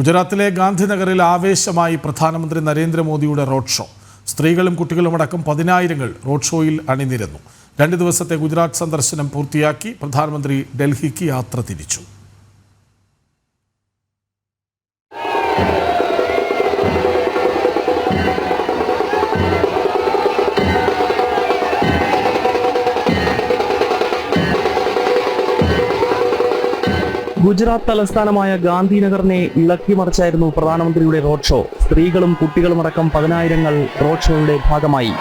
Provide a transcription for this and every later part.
ഗുജറാത്തിലെ ഗാന്ധിനഗറിൽ ആവേശമായി പ്രധാനമന്ത്രി നരേന്ദ്രമോദിയുടെ റോഡ് ഷോ. സ്ത്രീകളും കുട്ടികളും അടക്കം പതിനായിരങ്ങൾ റോഡ് ഷോയിൽ അണിനിരന്നു. രണ്ട് ദിവസത്തെ ഗുജറാത്ത് സന്ദർശനം പൂർത്തിയാക്കി പ്രധാനമന്ത്രി ഡൽഹിക്ക് യാത്ര തിരിച്ചു. ഗുജറാത്ത് തലസ്ഥാനമായ ഗാന്ധിനഗറിനെ ഇളക്കിമറിച്ചായിരുന്നു പ്രധാനമന്ത്രിയുടെ റോഡ് ഷോ. സ്ത്രീകളും കുട്ടികളുമടക്കം പതിനായിരങ്ങൾ റോഡ് ഷോയുടെ ഭാഗമായി.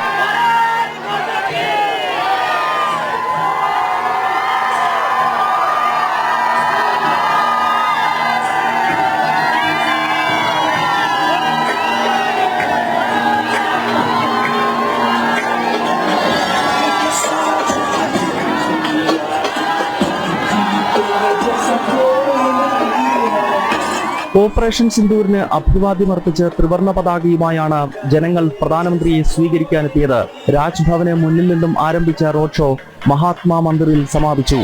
ഓപ്പറേഷൻ സിന്ദൂരിന് അഭിവാദ്യമർപ്പിച്ച് ത്രിവർണ പതാകയുമായാണ് ജനങ്ങൾ പ്രധാനമന്ത്രിയെ സ്വീകരിക്കാനെത്തിയത്. രാജ്ഭവന് മുന്നിൽ നിന്നും ആരംഭിച്ച റോഡ് ഷോ മഹാത്മാ മന്ദിറിൽ സമാപിച്ചു.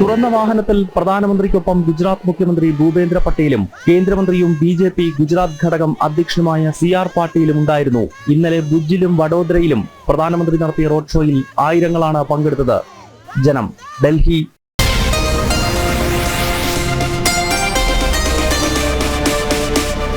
തുറന്ന വാഹനത്തിൽ പ്രധാനമന്ത്രിക്കൊപ്പം ഗുജറാത്ത് മുഖ്യമന്ത്രി ഭൂപേന്ദ്ര പട്ടേലും കേന്ദ്രമന്ത്രിയും ബി ജെ പി ഗുജറാത്ത് ഘടകം അധ്യക്ഷനുമായ സി ആർ പാട്ടീലും ഉണ്ടായിരുന്നു. ഇന്നലെ ഭുജിലും വഡോദരയിലും പ്രധാനമന്ത്രി നടത്തിയ റോഡ് ഷോയിൽ ആയിരങ്ങളാണ് പങ്കെടുത്തത്. ജനം ഡൽഹി